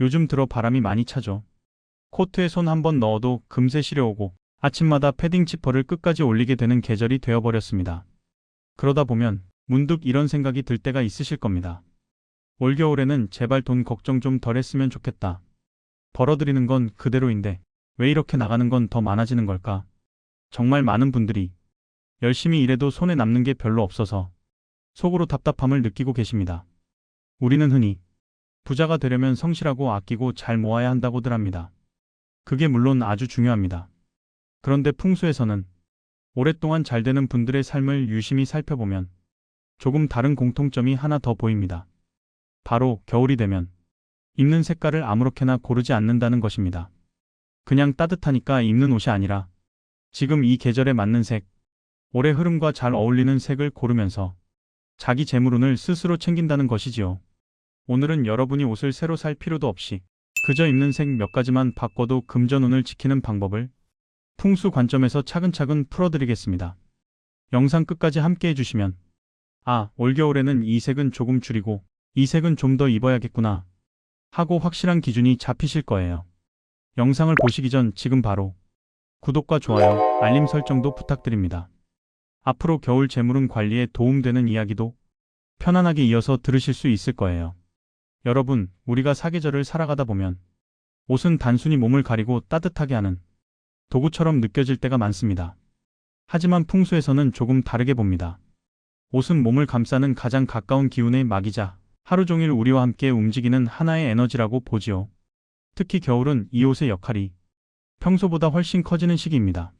요즘 들어 바람이 많이 차죠. 코트에 손 한 번 넣어도 금세 시려오고 아침마다 패딩 지퍼를 끝까지 올리게 되는 계절이 되어버렸습니다. 그러다 보면 문득 이런 생각이 들 때가 있으실 겁니다. 올겨울에는 제발 돈 걱정 좀 덜 했으면 좋겠다. 벌어들이는 건 그대로인데 왜 이렇게 나가는 건 더 많아지는 걸까? 정말 많은 분들이 열심히 일해도 손에 남는 게 별로 없어서 속으로 답답함을 느끼고 계십니다. 우리는 흔히 부자가 되려면 성실하고 아끼고 잘 모아야 한다고들 합니다. 그게 물론 아주 중요합니다. 그런데 풍수에서는 오랫동안 잘 되는 분들의 삶을 유심히 살펴보면 조금 다른 공통점이 하나 더 보입니다. 바로 겨울이 되면 입는 색깔을 아무렇게나 고르지 않는다는 것입니다. 그냥 따뜻하니까 입는 옷이 아니라 지금 이 계절에 맞는 색, 올해 흐름과 잘 어울리는 색을 고르면서 자기 재물운을 스스로 챙긴다는 것이지요. 오늘은 여러분이 옷을 새로 살 필요도 없이 그저 입는 색 몇 가지만 바꿔도 금전운을 지키는 방법을 풍수 관점에서 차근차근 풀어드리겠습니다. 영상 끝까지 함께 해주시면 아, 올겨울에는 이 색은 조금 줄이고 이 색은 좀 더 입어야겠구나 하고 확실한 기준이 잡히실 거예요. 영상을 보시기 전 지금 바로 구독과 좋아요, 알림 설정도 부탁드립니다. 앞으로 겨울 재물운 관리에 도움되는 이야기도 편안하게 이어서 들으실 수 있을 거예요. 여러분, 우리가 사계절을 살아가다 보면 옷은 단순히 몸을 가리고 따뜻하게 하는 도구처럼 느껴질 때가 많습니다. 하지만 풍수에서는 조금 다르게 봅니다. 옷은 몸을 감싸는 가장 가까운 기운의 막이자 하루 종일 우리와 함께 움직이는 하나의 에너지라고 보지요. 특히 겨울은 이 옷의 역할이 평소보다 훨씬 커지는 시기입니다.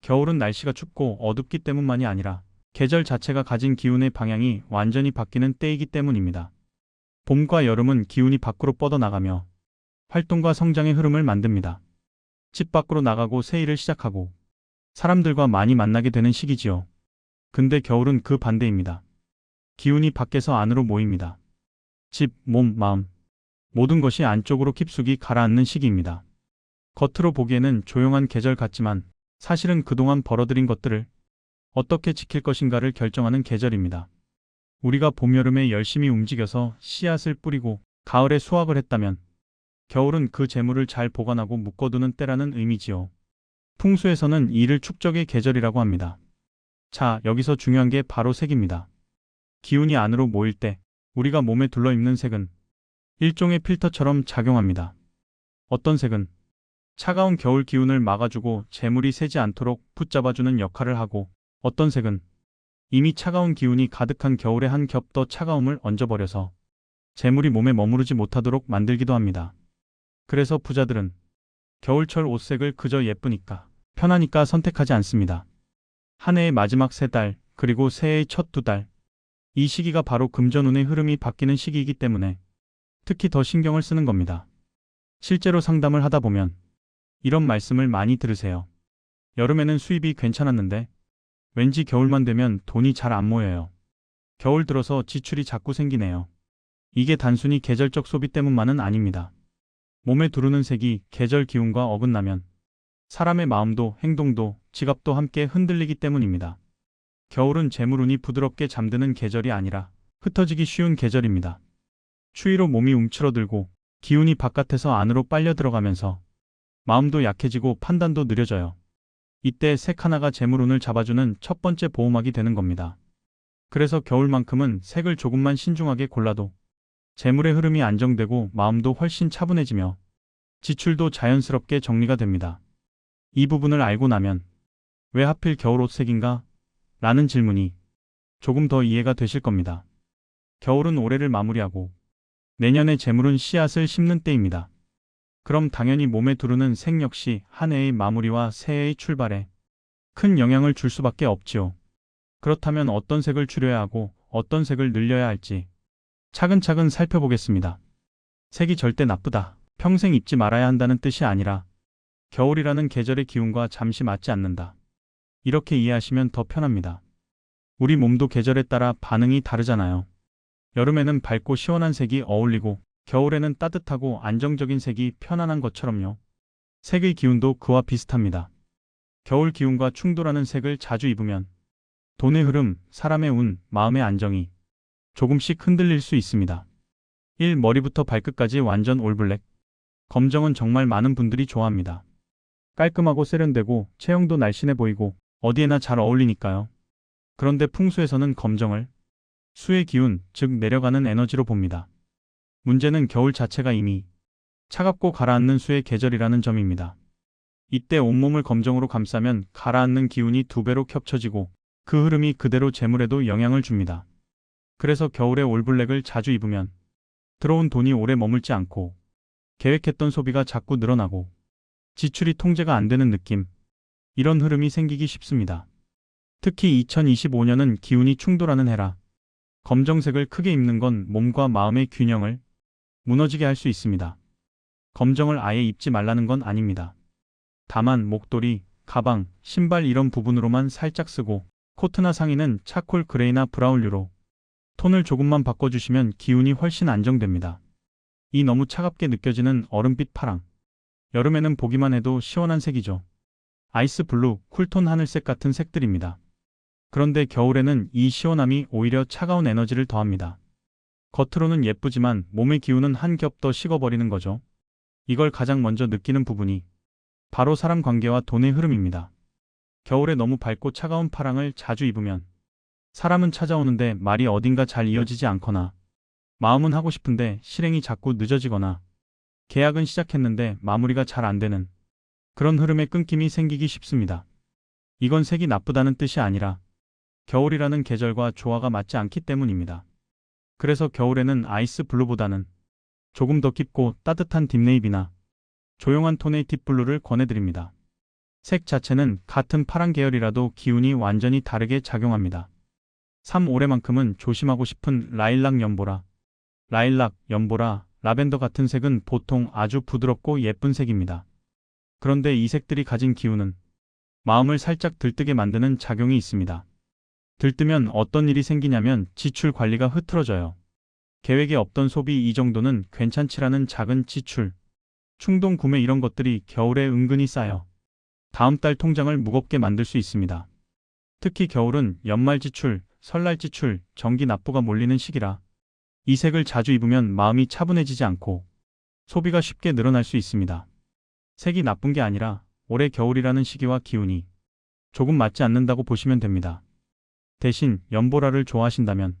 겨울은 날씨가 춥고 어둡기 때문만이 아니라 계절 자체가 가진 기운의 방향이 완전히 바뀌는 때이기 때문입니다. 봄과 여름은 기운이 밖으로 뻗어나가며 활동과 성장의 흐름을 만듭니다. 집 밖으로 나가고 새 일을 시작하고 사람들과 많이 만나게 되는 시기지요. 근데 겨울은 그 반대입니다. 기운이 밖에서 안으로 모입니다. 집, 몸, 마음 모든 것이 안쪽으로 깊숙이 가라앉는 시기입니다. 겉으로 보기에는 조용한 계절 같지만 사실은 그동안 벌어들인 것들을 어떻게 지킬 것인가를 결정하는 계절입니다. 우리가 봄, 여름에 열심히 움직여서 씨앗을 뿌리고 가을에 수확을 했다면 겨울은 그 재물을 잘 보관하고 묶어두는 때라는 의미지요. 풍수에서는 이를 축적의 계절이라고 합니다. 자, 여기서 중요한 게 바로 색입니다. 기운이 안으로 모일 때 우리가 몸에 둘러입는 색은 일종의 필터처럼 작용합니다. 어떤 색은 차가운 겨울 기운을 막아주고 재물이 새지 않도록 붙잡아주는 역할을 하고 어떤 색은 이미 차가운 기운이 가득한 겨울에 한겹 더 차가움을 얹어버려서 재물이 몸에 머무르지 못하도록 만들기도 합니다. 그래서 부자들은 겨울철 옷색을 그저 예쁘니까, 편하니까 선택하지 않습니다. 한 해의 마지막 세 달, 그리고 새해의 첫 두 달. 이 시기가 바로 금전운의 흐름이 바뀌는 시기이기 때문에 특히 더 신경을 쓰는 겁니다. 실제로 상담을 하다 보면 이런 말씀을 많이 들으세요. 여름에는 수입이 괜찮았는데 왠지 겨울만 되면 돈이 잘 안 모여요. 겨울 들어서 지출이 자꾸 생기네요. 이게 단순히 계절적 소비 때문만은 아닙니다. 몸에 두르는 색이 계절 기운과 어긋나면 사람의 마음도 행동도 지갑도 함께 흔들리기 때문입니다. 겨울은 재물운이 부드럽게 잠드는 계절이 아니라 흩어지기 쉬운 계절입니다. 추위로 몸이 움츠러들고 기운이 바깥에서 안으로 빨려 들어가면서 마음도 약해지고 판단도 느려져요. 이때 색 하나가 재물운을 잡아주는 첫 번째 보호막이 되는 겁니다. 그래서 겨울만큼은 색을 조금만 신중하게 골라도 재물의 흐름이 안정되고 마음도 훨씬 차분해지며 지출도 자연스럽게 정리가 됩니다. 이 부분을 알고 나면 왜 하필 겨울 옷 색인가? 라는 질문이 조금 더 이해가 되실 겁니다. 겨울은 올해를 마무리하고 내년의 재물은 씨앗을 심는 때입니다. 그럼 당연히 몸에 두르는 색 역시 한 해의 마무리와 새해의 출발에 큰 영향을 줄 수밖에 없지요. 그렇다면 어떤 색을 줄여야 하고 어떤 색을 늘려야 할지 차근차근 살펴보겠습니다. 색이 절대 나쁘다. 평생 입지 말아야 한다는 뜻이 아니라 겨울이라는 계절의 기운과 잠시 맞지 않는다. 이렇게 이해하시면 더 편합니다. 우리 몸도 계절에 따라 반응이 다르잖아요. 여름에는 밝고 시원한 색이 어울리고 겨울에는 따뜻하고 안정적인 색이 편안한 것처럼요. 색의 기운도 그와 비슷합니다. 겨울 기운과 충돌하는 색을 자주 입으면 돈의 흐름, 사람의 운, 마음의 안정이 조금씩 흔들릴 수 있습니다. 1. 머리부터 발끝까지 완전 올블랙. 검정은 정말 많은 분들이 좋아합니다. 깔끔하고 세련되고 체형도 날씬해 보이고 어디에나 잘 어울리니까요. 그런데 풍수에서는 검정을 수의 기운, 즉 내려가는 에너지로 봅니다. 문제는 겨울 자체가 이미 차갑고 가라앉는 수의 계절이라는 점입니다. 이때 온몸을 검정으로 감싸면 가라앉는 기운이 두 배로 겹쳐지고 그 흐름이 그대로 재물에도 영향을 줍니다. 그래서 겨울에 올블랙을 자주 입으면 들어온 돈이 오래 머물지 않고 계획했던 소비가 자꾸 늘어나고 지출이 통제가 안 되는 느낌. 이런 흐름이 생기기 쉽습니다. 특히 2025년은 기운이 충돌하는 해라. 검정색을 크게 입는 건 몸과 마음의 균형을 무너지게 할 수 있습니다. 검정을 아예 입지 말라는 건 아닙니다. 다만 목도리, 가방, 신발 이런 부분으로만 살짝 쓰고 코트나 상의는 차콜 그레이나 브라운류로 톤을 조금만 바꿔주시면 기운이 훨씬 안정됩니다. 이 너무 차갑게 느껴지는 얼음빛 파랑. 여름에는 보기만 해도 시원한 색이죠. 아이스 블루, 쿨톤 하늘색 같은 색들입니다. 그런데 겨울에는 이 시원함이 오히려 차가운 에너지를 더합니다. 겉으로는 예쁘지만 몸의 기운은 한 겹 더 식어버리는 거죠. 이걸 가장 먼저 느끼는 부분이 바로 사람 관계와 돈의 흐름입니다. 겨울에 너무 밝고 차가운 파랑을 자주 입으면 사람은 찾아오는데 말이 어딘가 잘 이어지지 않거나 마음은 하고 싶은데 실행이 자꾸 늦어지거나 계약은 시작했는데 마무리가 잘 안 되는 그런 흐름의 끊김이 생기기 쉽습니다. 이건 색이 나쁘다는 뜻이 아니라 겨울이라는 계절과 조화가 맞지 않기 때문입니다. 그래서 겨울에는 아이스 블루보다는 조금 더 깊고 따뜻한 딥네이비나 조용한 톤의 딥블루를 권해드립니다. 색 자체는 같은 파란 계열이라도 기운이 완전히 다르게 작용합니다. 3. 올해만큼은 조심하고 싶은 라일락 연보라. 라일락, 연보라, 라벤더 같은 색은 보통 아주 부드럽고 예쁜 색입니다. 그런데 이 색들이 가진 기운은 마음을 살짝 들뜨게 만드는 작용이 있습니다. 들뜨면 어떤 일이 생기냐면 지출 관리가 흐트러져요. 계획에 없던 소비 이 정도는 괜찮지라는 작은 지출, 충동 구매 이런 것들이 겨울에 은근히 쌓여 다음 달 통장을 무겁게 만들 수 있습니다. 특히 겨울은 연말 지출, 설날 지출, 전기 납부가 몰리는 시기라 이 색을 자주 입으면 마음이 차분해지지 않고 소비가 쉽게 늘어날 수 있습니다. 색이 나쁜 게 아니라 올해 겨울이라는 시기와 기운이 조금 맞지 않는다고 보시면 됩니다. 대신 연보라를 좋아하신다면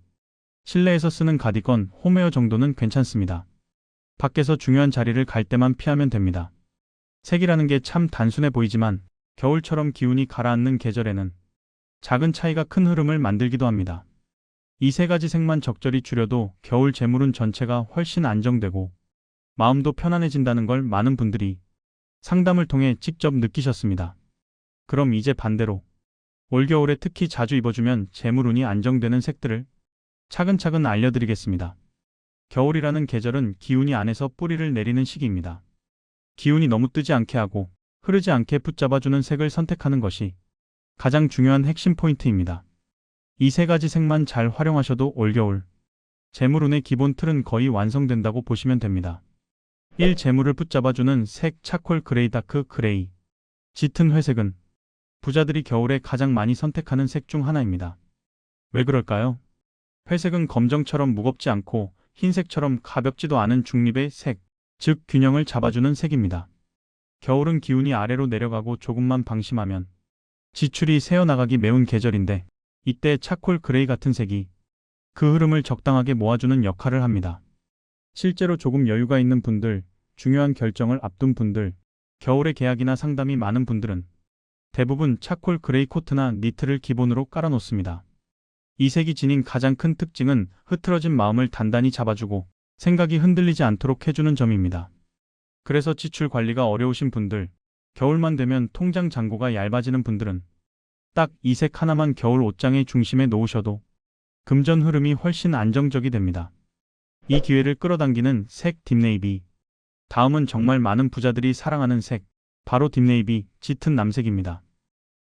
실내에서 쓰는 가디건, 홈웨어 정도는 괜찮습니다. 밖에서 중요한 자리를 갈 때만 피하면 됩니다. 색이라는 게 참 단순해 보이지만 겨울처럼 기운이 가라앉는 계절에는 작은 차이가 큰 흐름을 만들기도 합니다. 이 세 가지 색만 적절히 줄여도 겨울 재물운 전체가 훨씬 안정되고 마음도 편안해진다는 걸 많은 분들이 상담을 통해 직접 느끼셨습니다. 그럼 이제 반대로 올겨울에 특히 자주 입어주면 재물운이 안정되는 색들을 차근차근 알려드리겠습니다. 겨울이라는 계절은 기운이 안에서 뿌리를 내리는 시기입니다. 기운이 너무 뜨지 않게 하고 흐르지 않게 붙잡아주는 색을 선택하는 것이 가장 중요한 핵심 포인트입니다. 이 세 가지 색만 잘 활용하셔도 올겨울 재물운의 기본 틀은 거의 완성된다고 보시면 됩니다. 1. 재물을 붙잡아주는 색 차콜 그레이 다크 그레이 짙은 회색은 부자들이 겨울에 가장 많이 선택하는 색 중 하나입니다. 왜 그럴까요? 회색은 검정처럼 무겁지 않고 흰색처럼 가볍지도 않은 중립의 색, 즉 균형을 잡아주는 색입니다. 겨울은 기운이 아래로 내려가고 조금만 방심하면 지출이 새어나가기 매운 계절인데 이때 차콜 그레이 같은 색이 그 흐름을 적당하게 모아주는 역할을 합니다. 실제로 조금 여유가 있는 분들, 중요한 결정을 앞둔 분들, 겨울에 계약이나 상담이 많은 분들은 대부분 차콜 그레이 코트나 니트를 기본으로 깔아놓습니다. 이 색이 지닌 가장 큰 특징은 흐트러진 마음을 단단히 잡아주고 생각이 흔들리지 않도록 해주는 점입니다. 그래서 지출 관리가 어려우신 분들, 겨울만 되면 통장 잔고가 얇아지는 분들은 딱 이 색 하나만 겨울 옷장의 중심에 놓으셔도 금전 흐름이 훨씬 안정적이 됩니다. 이 기회를 끌어당기는 색 딥네이비. 다음은 정말 많은 부자들이 사랑하는 색, 바로 딥네이비, 짙은 남색입니다.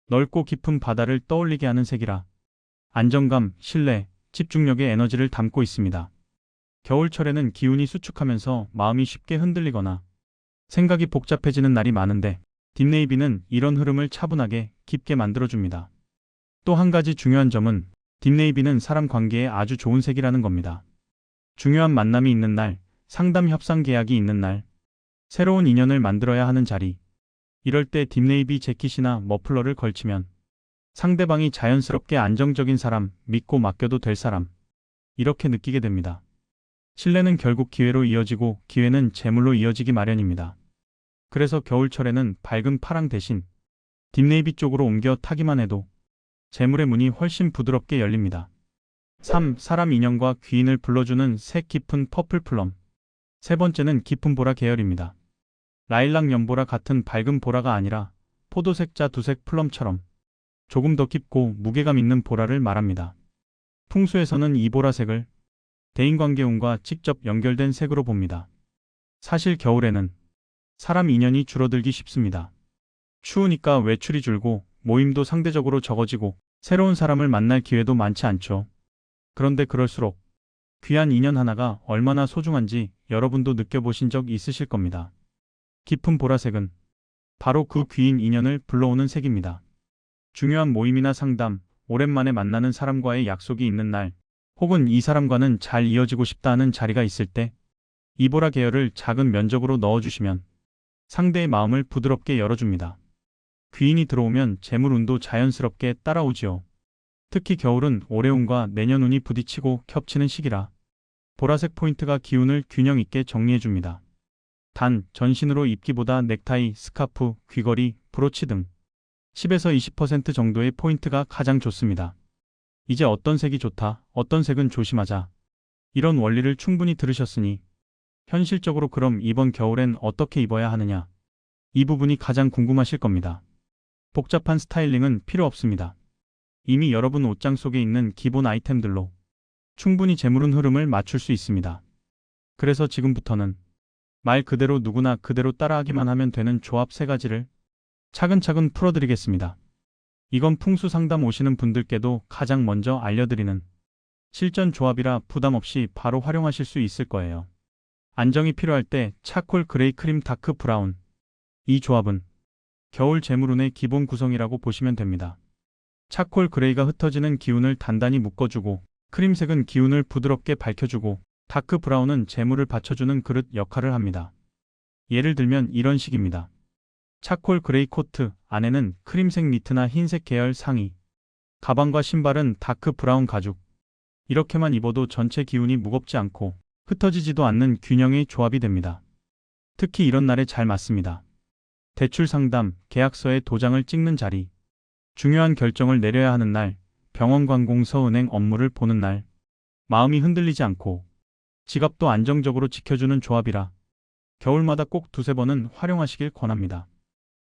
넓고 깊은 바다를 떠올리게 하는 색이라 안정감, 신뢰, 집중력의 에너지를 담고 있습니다. 겨울철에는 기운이 수축하면서 마음이 쉽게 흔들리거나 생각이 복잡해지는 날이 많은데 딥네이비는 이런 흐름을 차분하게 깊게 만들어줍니다. 또 한 가지 중요한 점은 딥네이비는 사람 관계에 아주 좋은 색이라는 겁니다. 중요한 만남이 있는 날, 상담 협상 계약이 있는 날, 새로운 인연을 만들어야 하는 자리. 이럴 때 딥네이비 재킷이나 머플러를 걸치면 상대방이 자연스럽게 안정적인 사람, 믿고 맡겨도 될 사람. 이렇게 느끼게 됩니다. 신뢰는 결국 기회로 이어지고 기회는 재물로 이어지기 마련입니다. 그래서 겨울철에는 밝은 파랑 대신 딥네이비 쪽으로 옮겨 타기만 해도 재물의 문이 훨씬 부드럽게 열립니다. 3. 사람 인연과 귀인을 불러주는 색 깊은 퍼플 플럼. 세 번째는 깊은 보라 계열입니다. 라일락 연보라 같은 밝은 보라가 아니라 포도색자 두색 플럼처럼 조금 더 깊고 무게감 있는 보라를 말합니다. 풍수에서는 이 보라색을 대인관계운과 직접 연결된 색으로 봅니다. 사실 겨울에는 사람 인연이 줄어들기 쉽습니다. 추우니까 외출이 줄고 모임도 상대적으로 적어지고 새로운 사람을 만날 기회도 많지 않죠. 그런데 그럴수록 귀한 인연 하나가 얼마나 소중한지 여러분도 느껴보신 적 있으실 겁니다. 깊은 보라색은 바로 그 귀인 인연을 불러오는 색입니다. 중요한 모임이나 상담, 오랜만에 만나는 사람과의 약속이 있는 날, 혹은 이 사람과는 잘 이어지고 싶다 하는 자리가 있을 때, 이보라 계열을 작은 면적으로 넣어주시면 상대의 마음을 부드럽게 열어줍니다. 귀인이 들어오면 재물운도 자연스럽게 따라오지요. 특히 겨울은 올해운과 내년운이 부딪히고 겹치는 시기라 보라색 포인트가 기운을 균형 있게 정리해줍니다. 단, 전신으로 입기보다 넥타이, 스카프, 귀걸이, 브로치 등 10에서 20% 정도의 포인트가 가장 좋습니다. 이제 어떤 색이 좋다, 어떤 색은 조심하자. 이런 원리를 충분히 들으셨으니 현실적으로 그럼 이번 겨울엔 어떻게 입어야 하느냐? 이 부분이 가장 궁금하실 겁니다. 복잡한 스타일링은 필요 없습니다. 이미 여러분 옷장 속에 있는 기본 아이템들로 충분히 재물운 흐름을 맞출 수 있습니다. 그래서 지금부터는 말 그대로 누구나 그대로 따라하기만 하면 되는 조합 세 가지를 차근차근 풀어드리겠습니다. 이건 풍수 상담 오시는 분들께도 가장 먼저 알려드리는 실전 조합이라 부담 없이 바로 활용하실 수 있을 거예요. 안정이 필요할 때 차콜 그레이 크림 다크 브라운. 이 조합은 겨울 재물운의 기본 구성이라고 보시면 됩니다. 차콜 그레이가 흩어지는 기운을 단단히 묶어주고 크림색은 기운을 부드럽게 밝혀주고 다크 브라운은 재물을 받쳐주는 그릇 역할을 합니다. 예를 들면 이런 식입니다. 차콜 그레이 코트, 안에는 크림색 니트나 흰색 계열 상의, 가방과 신발은 다크 브라운 가죽. 이렇게만 입어도 전체 기운이 무겁지 않고 흩어지지도 않는 균형의 조합이 됩니다. 특히 이런 날에 잘 맞습니다. 대출 상담, 계약서에 도장을 찍는 자리, 중요한 결정을 내려야 하는 날, 병원 관공서 은행 업무를 보는 날, 마음이 흔들리지 않고 지갑도 안정적으로 지켜주는 조합이라 겨울마다 꼭 두세 번은 활용하시길 권합니다.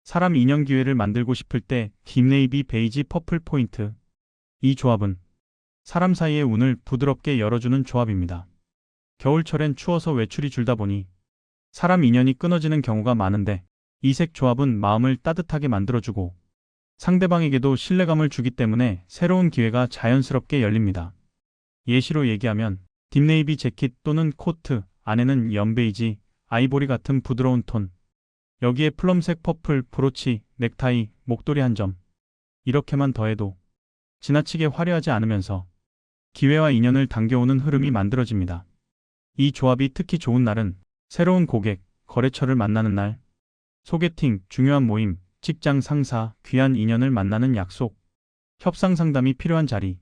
사람 인연 기회를 만들고 싶을 때 딥네이비 베이지 퍼플 포인트. 이 조합은 사람 사이의 운을 부드럽게 열어주는 조합입니다. 겨울철엔 추워서 외출이 줄다 보니 사람 인연이 끊어지는 경우가 많은데 이색 조합은 마음을 따뜻하게 만들어주고 상대방에게도 신뢰감을 주기 때문에 새로운 기회가 자연스럽게 열립니다. 예시로 얘기하면 딥네이비 재킷 또는 코트, 안에는 연베이지, 아이보리 같은 부드러운 톤, 여기에 플럼색 퍼플, 브로치, 넥타이, 목도리 한 점. 이렇게만 더해도 지나치게 화려하지 않으면서 기회와 인연을 당겨오는 흐름이 만들어집니다. 이 조합이 특히 좋은 날은 새로운 고객, 거래처를 만나는 날, 소개팅, 중요한 모임, 직장 상사, 귀한 인연을 만나는 약속, 협상 상담이 필요한 자리,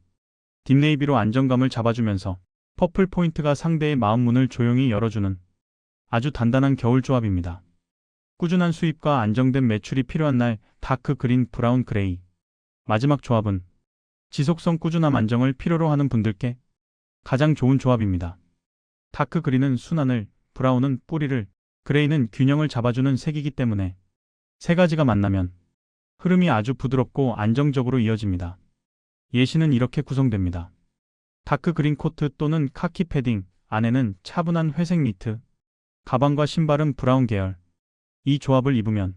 딥네이비로 안정감을 잡아주면서 퍼플 포인트가 상대의 마음 문을 조용히 열어주는 아주 단단한 겨울 조합입니다. 꾸준한 수입과 안정된 매출이 필요한 날 다크 그린 브라운 그레이. 마지막 조합은 지속성 꾸준함 안정을 필요로 하는 분들께 가장 좋은 조합입니다. 다크 그린은 순환을, 브라운은 뿌리를, 그레이는 균형을 잡아주는 색이기 때문에 세 가지가 만나면 흐름이 아주 부드럽고 안정적으로 이어집니다. 예시는 이렇게 구성됩니다. 다크 그린 코트 또는 카키 패딩, 안에는 차분한 회색 니트, 가방과 신발은 브라운 계열, 이 조합을 입으면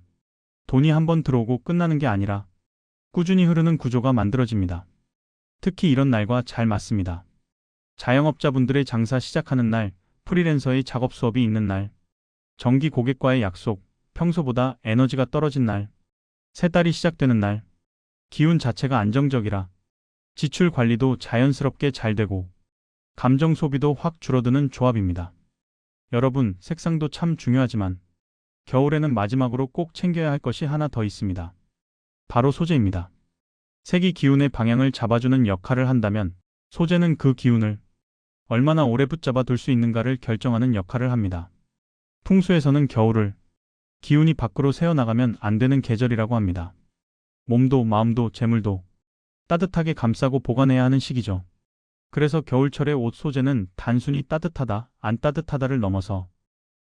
돈이 한번 들어오고 끝나는 게 아니라 꾸준히 흐르는 구조가 만들어집니다. 특히 이런 날과 잘 맞습니다. 자영업자분들의 장사 시작하는 날, 프리랜서의 작업 수업이 있는 날, 정기 고객과의 약속, 평소보다 에너지가 떨어진 날, 새 달이 시작되는 날, 기운 자체가 안정적이라 지출 관리도 자연스럽게 잘 되고 감정 소비도 확 줄어드는 조합입니다. 여러분, 색상도 참 중요하지만 겨울에는 마지막으로 꼭 챙겨야 할 것이 하나 더 있습니다. 바로 소재입니다. 색이 기운의 방향을 잡아주는 역할을 한다면 소재는 그 기운을 얼마나 오래 붙잡아 둘 수 있는가를 결정하는 역할을 합니다. 풍수에서는 겨울을 기운이 밖으로 새어나가면 안 되는 계절이라고 합니다. 몸도 마음도 재물도 따뜻하게 감싸고 보관해야 하는 시기죠. 그래서 겨울철의 옷 소재는 단순히 따뜻하다, 안 따뜻하다를 넘어서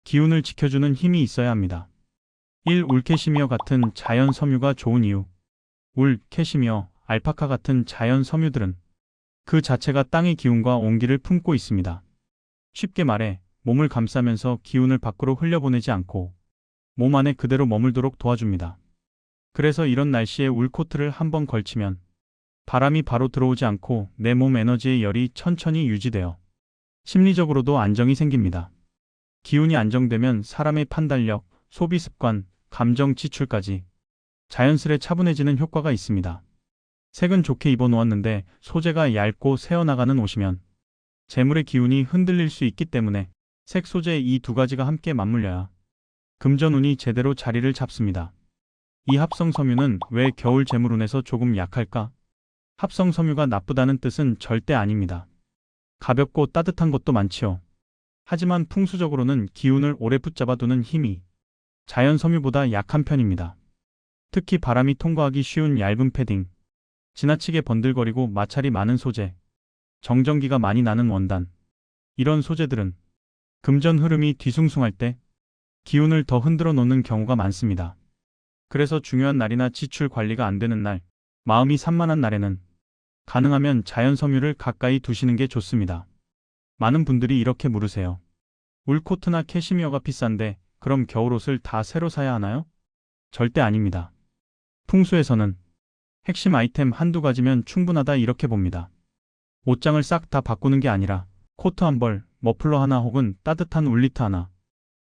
기운을 지켜주는 힘이 있어야 합니다. 1. 울캐시미어 같은 자연 섬유가 좋은 이유. 울, 캐시미어, 알파카 같은 자연 섬유들은 그 자체가 땅의 기운과 온기를 품고 있습니다. 쉽게 말해 몸을 감싸면서 기운을 밖으로 흘려보내지 않고 몸 안에 그대로 머물도록 도와줍니다. 그래서 이런 날씨에 울코트를 한번 걸치면 바람이 바로 들어오지 않고 내 몸 에너지의 열이 천천히 유지되어 심리적으로도 안정이 생깁니다. 기운이 안정되면 사람의 판단력, 소비 습관, 감정 지출까지 자연스레 차분해지는 효과가 있습니다. 색은 좋게 입어 놓았는데 소재가 얇고 새어나가는 옷이면 재물의 기운이 흔들릴 수 있기 때문에 색 소재 이 두 가지가 함께 맞물려야 금전운이 제대로 자리를 잡습니다. 이 합성 섬유는 왜 겨울 재물운에서 조금 약할까? 합성 섬유가 나쁘다는 뜻은 절대 아닙니다. 가볍고 따뜻한 것도 많지요. 하지만 풍수적으로는 기운을 오래 붙잡아두는 힘이 자연 섬유보다 약한 편입니다. 특히 바람이 통과하기 쉬운 얇은 패딩, 지나치게 번들거리고 마찰이 많은 소재, 정전기가 많이 나는 원단, 이런 소재들은 금전 흐름이 뒤숭숭할 때 기운을 더 흔들어 놓는 경우가 많습니다. 그래서 중요한 날이나 지출 관리가 안 되는 날, 마음이 산만한 날에는 가능하면 자연 섬유를 가까이 두시는 게 좋습니다. 많은 분들이 이렇게 물으세요. 울코트나 캐시미어가 비싼데 그럼 겨울옷을 다 새로 사야 하나요? 절대 아닙니다. 풍수에서는 핵심 아이템 한두 가지면 충분하다 이렇게 봅니다. 옷장을 싹 다 바꾸는 게 아니라 코트 한 벌, 머플러 하나 혹은 따뜻한 울리트 하나.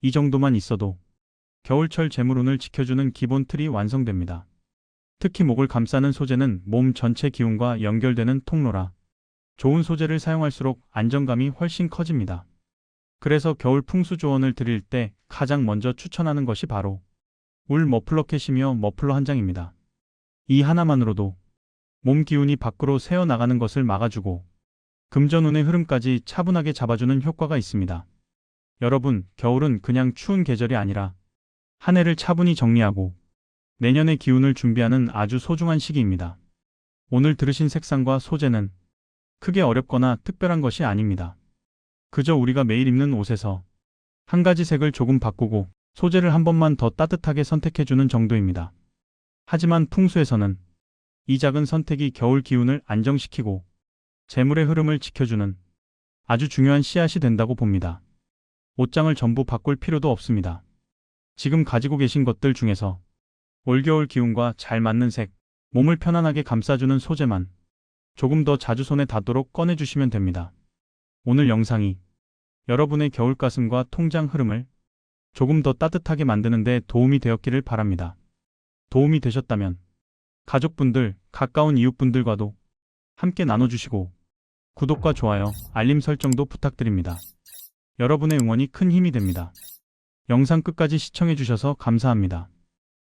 이 정도만 있어도 겨울철 재물운을 지켜주는 기본 틀이 완성됩니다. 특히 목을 감싸는 소재는 몸 전체 기운과 연결되는 통로라 좋은 소재를 사용할수록 안정감이 훨씬 커집니다. 그래서 겨울 풍수 조언을 드릴 때 가장 먼저 추천하는 것이 바로 울 머플러 캣이며 머플러 한 장입니다. 이 하나만으로도 몸 기운이 밖으로 새어나가는 것을 막아주고 금전운의 흐름까지 차분하게 잡아주는 효과가 있습니다. 여러분, 겨울은 그냥 추운 계절이 아니라 한 해를 차분히 정리하고 내년의 기운을 준비하는 아주 소중한 시기입니다. 오늘 들으신 색상과 소재는 크게 어렵거나 특별한 것이 아닙니다. 그저 우리가 매일 입는 옷에서 한 가지 색을 조금 바꾸고 소재를 한 번만 더 따뜻하게 선택해주는 정도입니다. 하지만 풍수에서는 이 작은 선택이 겨울 기운을 안정시키고 재물의 흐름을 지켜주는 아주 중요한 씨앗이 된다고 봅니다. 옷장을 전부 바꿀 필요도 없습니다. 지금 가지고 계신 것들 중에서 올겨울 기운과 잘 맞는 색, 몸을 편안하게 감싸주는 소재만 조금 더 자주 손에 닿도록 꺼내주시면 됩니다. 오늘 영상이 여러분의 겨울 가슴과 통장 흐름을 조금 더 따뜻하게 만드는 데 도움이 되었기를 바랍니다. 도움이 되셨다면 가족분들, 가까운 이웃분들과도 함께 나눠주시고 구독과 좋아요, 알림 설정도 부탁드립니다. 여러분의 응원이 큰 힘이 됩니다. 영상 끝까지 시청해주셔서 감사합니다.